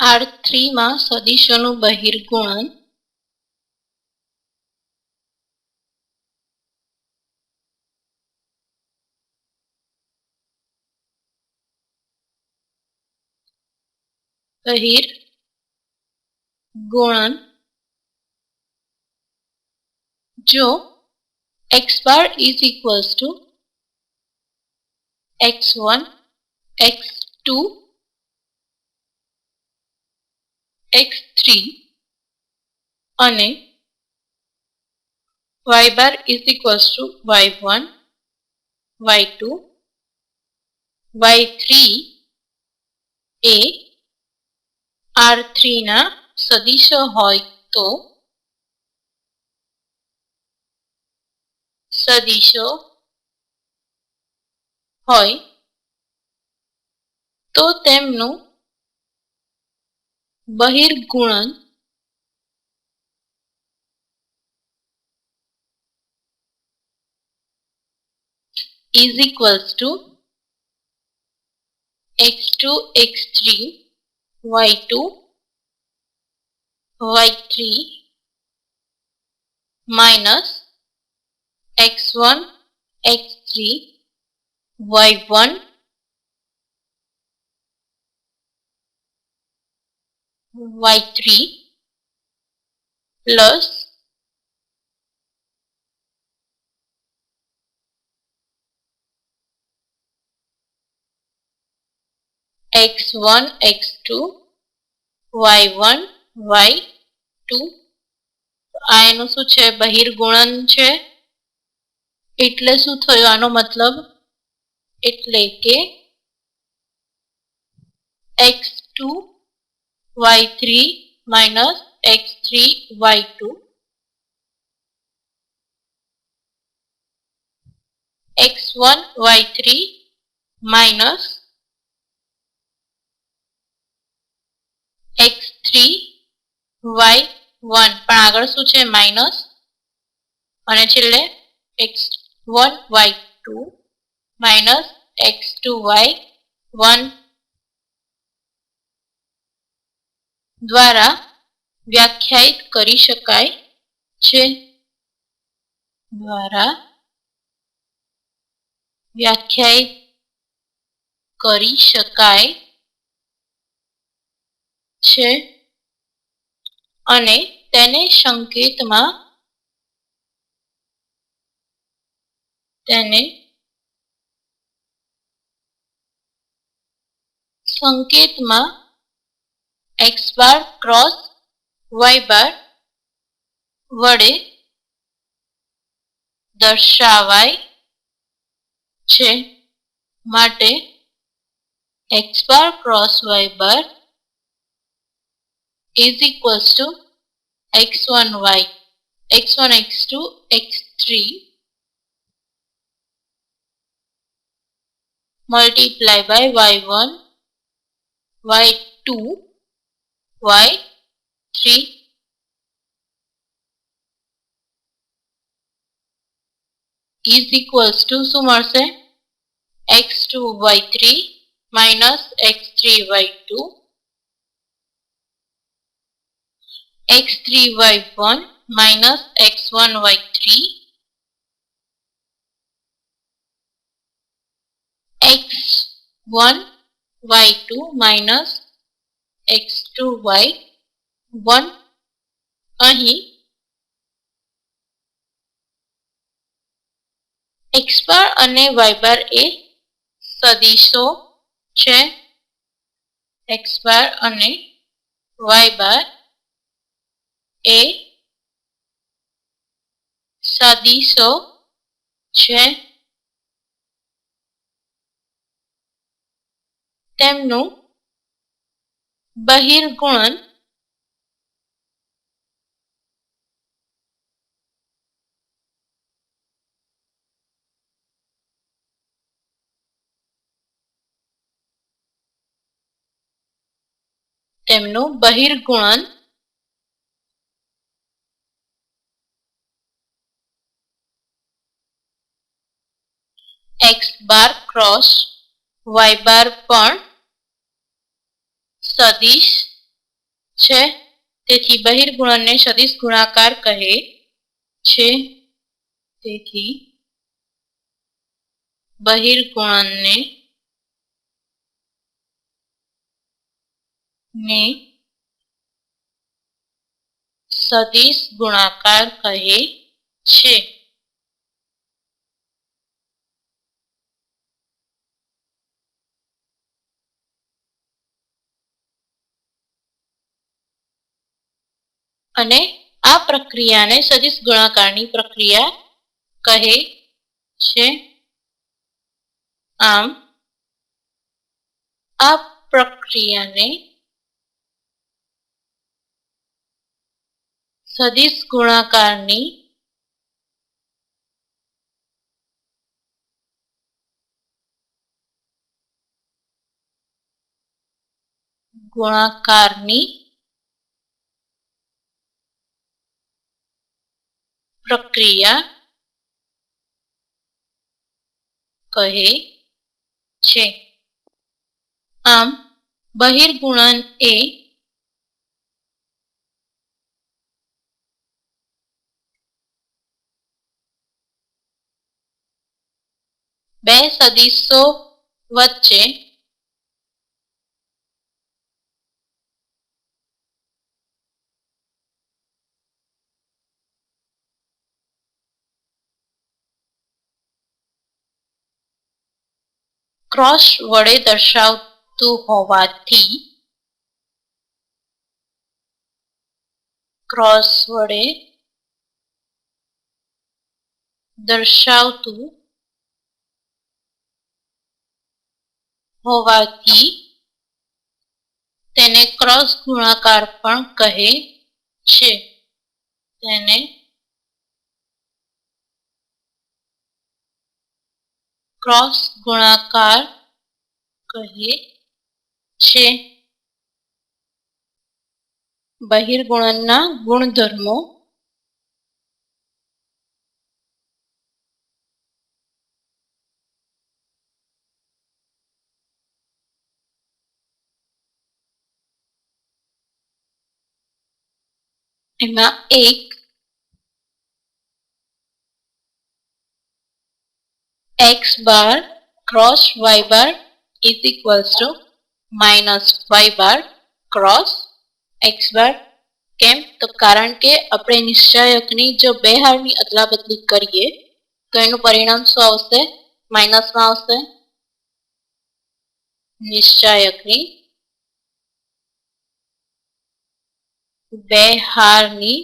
R થ્રીમાં સદીશોનું બહિર્ગુણન બહિર ગુણન જો x bar is equals to x1 x2 x3 અને Y bar is equals to Y one Y two Y three A R થ્રીના સદીશો હોય તો સદીશો હોય તો તેમનું बहिर्गुणन is equals to x2 x3 y2 y3 minus x1 x3 y1 y3 plus x1 x2 y1 y2 આ એનું શું છે? બહિર્ગુણન છે. એટલે શું થયું? આનો મતલબ એટલે કે x y3 minus x3 y2 x1 y3 minus x3 y1 પણ આગળ શું છે માઇનસ અને છેલ્લે x1 y2 minus x2 y1 દ્વારા વ્યાખ્યાયિત કરી શકાય છે. દ્વારા વ્યાખ્યાયિત કરી શકાય છે. અને તેને સંકેતમાં તેને સંકેતમાં X bar cross Y bar વડે દર્શાવાય છે. માટે X bar cross Y bar is equals to x1y x1 x2 x3 multiply by y1 y2 y3 is equals to શું મળશે x2 y3 minus x3 y2 x3 y1 minus x1 y3 x1 y2 minus x2 y1 અહીં x બાર અને y બાર એ સદીશો છે. x બાર અને y બાર એ સદીશો છે. તેમનું બહિર્ગુણન તેમનું બહિર્ગુણન X bar cross Y bar પણ સદીશ છે. તેથી બહિર્ગુણનને સદિશ ગુણાકાર કહે છે. તેથી બહિર્ગુણનને ને સદિશ ગુણાકાર કહે છે. અને આ પ્રક્રિયાને સદિશ ગુણાકારની પ્રક્રિયા કહે છે. આમ આ પ્રક્રિયાને સદિશ ગુણાકારની ગુણાકારની પ્રક્રિયા કહે છે. આમ બહિર્ગુણન એ બે સદીશો વચ્ચે ક્રોસ વડે દર્શાવતું હોવાથી ક્રોસ વડે દર્શાવતું હોવાથી તેને ક્રોસ ગુણાકાર પણ કહે છે. તેને ક્રોસ ગુણાકાર કહે છે. બહિર્ગુણનના ગુણધર્મો એમાં એક x bar cross y bar is equals to minus y bar cross x bar. કેમ? તો કારણ કે આપણે નિશ્ચાયકની જો બે હારની અદલા બદલી કરીએ, તો એનું પરિણામ શું આવશે? માઇનસમાં આવશે. નિશ્ચાયકની બે હારની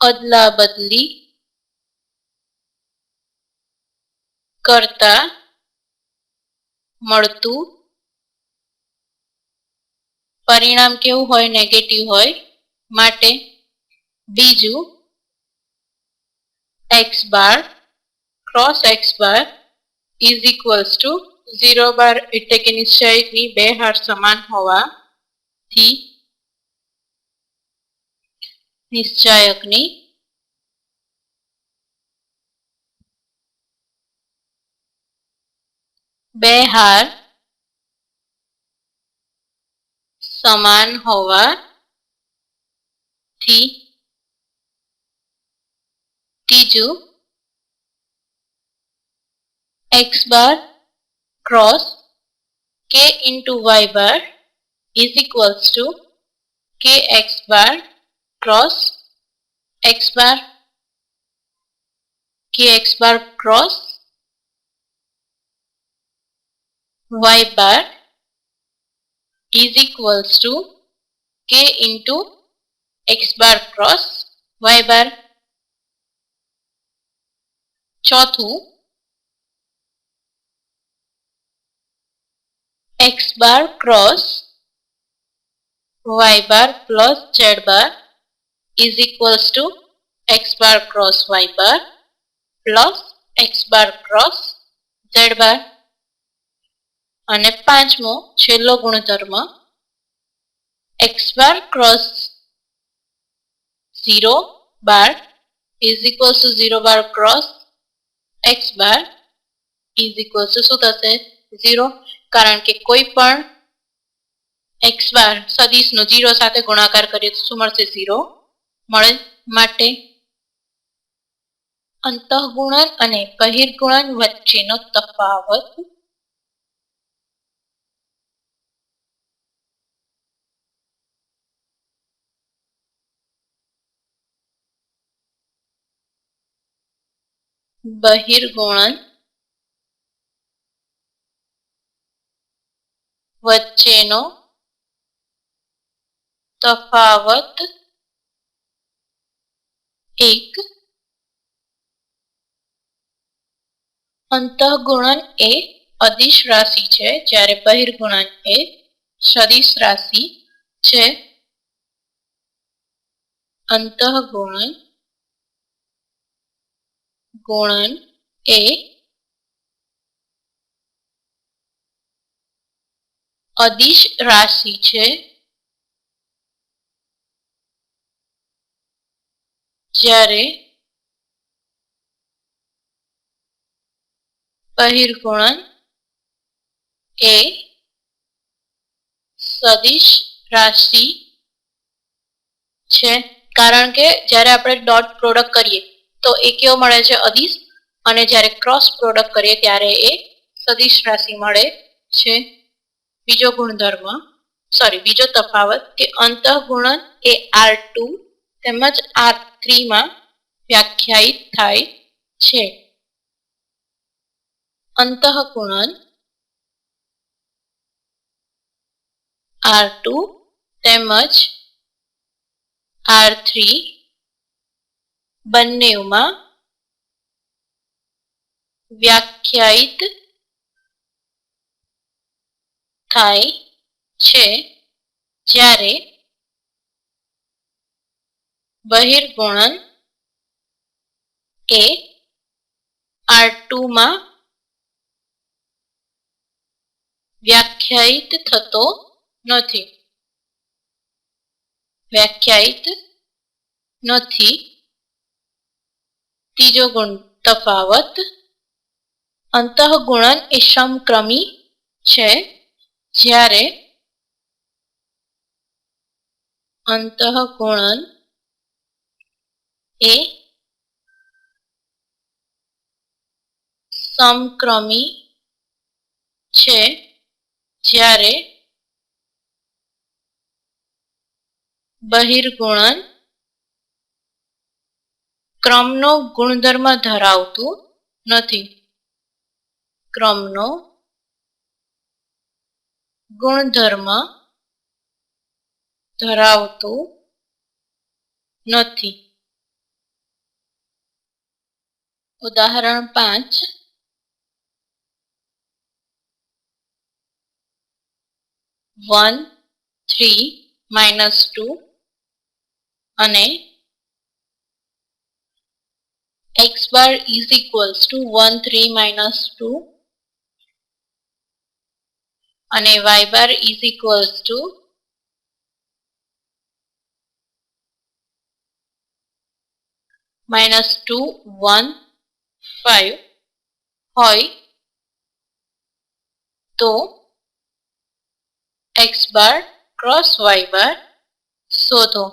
અદલા બદલી કરતા મળતું પરિણામ કેવું હોય નેગેટિવ હોય માટે બીજું X bar cross X bar is equals to zero bar એટલે કે નિશ્ચયકની બે હાર સમાન હોવાથી નિશ્ચાયકની બે હાર સમાન હોવાથી ત્રીજું X bar cross K into Y bar is equals to kx bar cross x bar kx bar cross y bar is equals to k into x bar cross y bar. ચોથું x bar cross y bar plus z bar is equals to x bar cross y bar plus x bar cross z bar અને પાંચમો છેલ્લો ગુણધર્મ X bar cross zero bar is equals to zero bar cross X bar is equals to શું થશે? Zero કારણ કે કોઈ પણ એક્સ બાર સદીશનો ઝીરો સાથે ગુણાકાર કરીએ તો શું મળશે? ઝીરો મળે માટે અંતઃગુણન અને બહિર્ગુણન વચ્ચેનો તફાવત બહિર્ગુણન વચ્ચેનો તફાવત એક અંતઃગુણન એ અદિશ રાશિ છે, જ્યારે બહિર્ગુણન એ સદિશ રાશિ છે. અંતઃગુણન ગુણન એ અદિશ રાશિ છે જ્યારે બહિર્ગુણન એ સદિશ રાશિ છે કારણ કે જ્યારે આપણે ડોટ પ્રોડક્ટ કરીએ તો એ કેવો મળે છે? અદિશ. અને જ્યારે ક્રોસ પ્રોડક્ટ કરીએ ત્યારે એ સદિશ રાશિ મળે છે. બીજો ગુણધર્મ સોરી બીજો તફાવત કે અંતઃગુણન એ આર ટુ તેમજ આર થ્રીમાં વ્યાખ્યાયિત થાય છે. અંતઃગુણન આર ટુ તેમજ આર થ્રી બંનેમાં વ્યાખ્યાયિત થાય છે. જ્યારે બહિર્ગુણન એ આર ટુમાં વ્યાખ્યાયિત થતો નથી. વ્યાખ્યાયિત નથી. ત્રીજો ગુણ તફાવત. અંતઃગુણન એ સમક્રમી છે. જ્યારે અંતઃગુણન એ સમક્રમી છે. જ્યારે બહિર્ગુણન ક્રમનો ગુણધર્મ ધરાવતું નથી. ક્રમનો ગુણધર્મ ધરાવતું નથી. ઉદાહરણ પાંચ. વન થ્રી માઇનસ ટુ અને X bar is equals to one three minus two અને Y bar is equals to minus two one five હોય તો X bar cross Y bar શોધો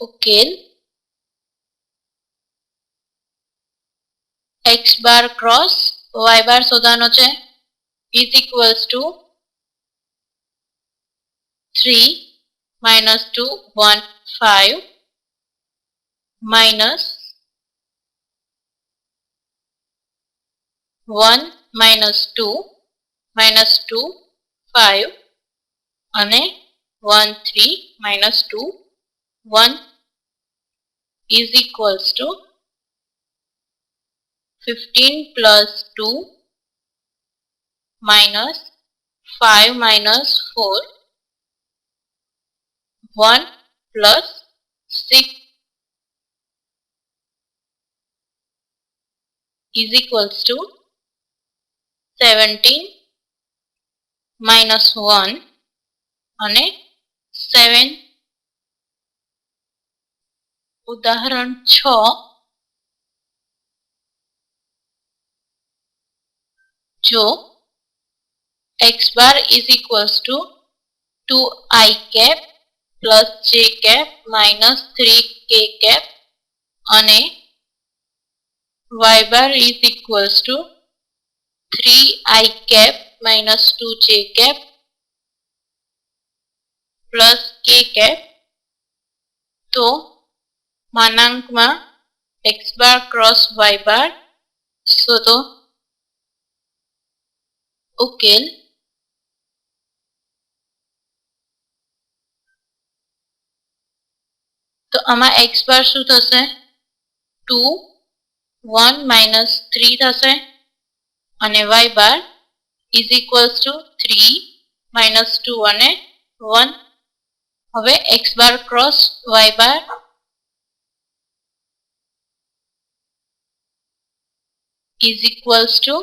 ઉકેલ X bar cross Y bar શોધવાનો છે is equals to 3 minus 2 1 5 minus 1 minus 2 minus 2 5 અને 1 3 minus 2 1 is equals to 15 plus 2 minus 5 minus 4 1 plus 6 is equals to 17 minus 1 અને 7 ઉદાહરણ 6 જો x bar is equals to 2i cap plus j cap minus 3k cap અને y bar is equals to 3i cap minus 2j cap plus k cap તો માનાંકમાં x bar cross y bar શોધો ઉકેલ તો આમાં x bar શું થશે? Two one minus three થશે. અને Y bar is equals to three minus two અને વન હવે X bar cross Y bar is equals to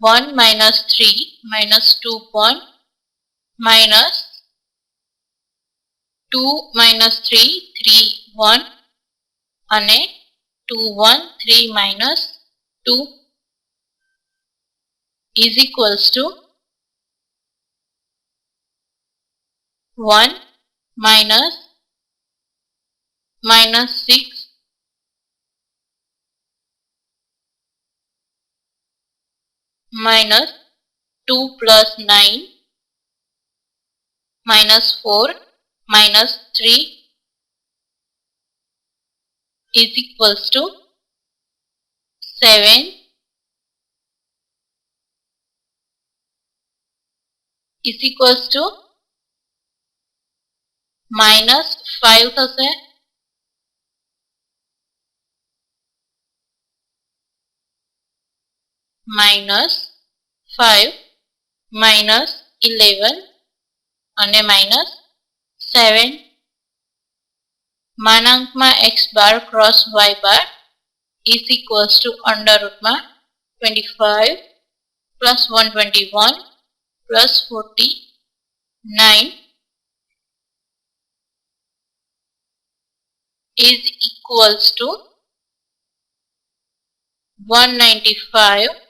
1 minus 3 minus 2 point minus 2 minus 3 3 1 અને 2 1 3 minus 2 is equals to 1 minus minus 6 minus 2 plus 9 minus 4 minus 3 is equals to 7 is equals to minus 5 થશે minus five minus eleven અને minus seven માનાંકમાં X bar cross Y bar is equals to under રૂટમાં twenty five plus one twenty one plus forty nine is equals to 195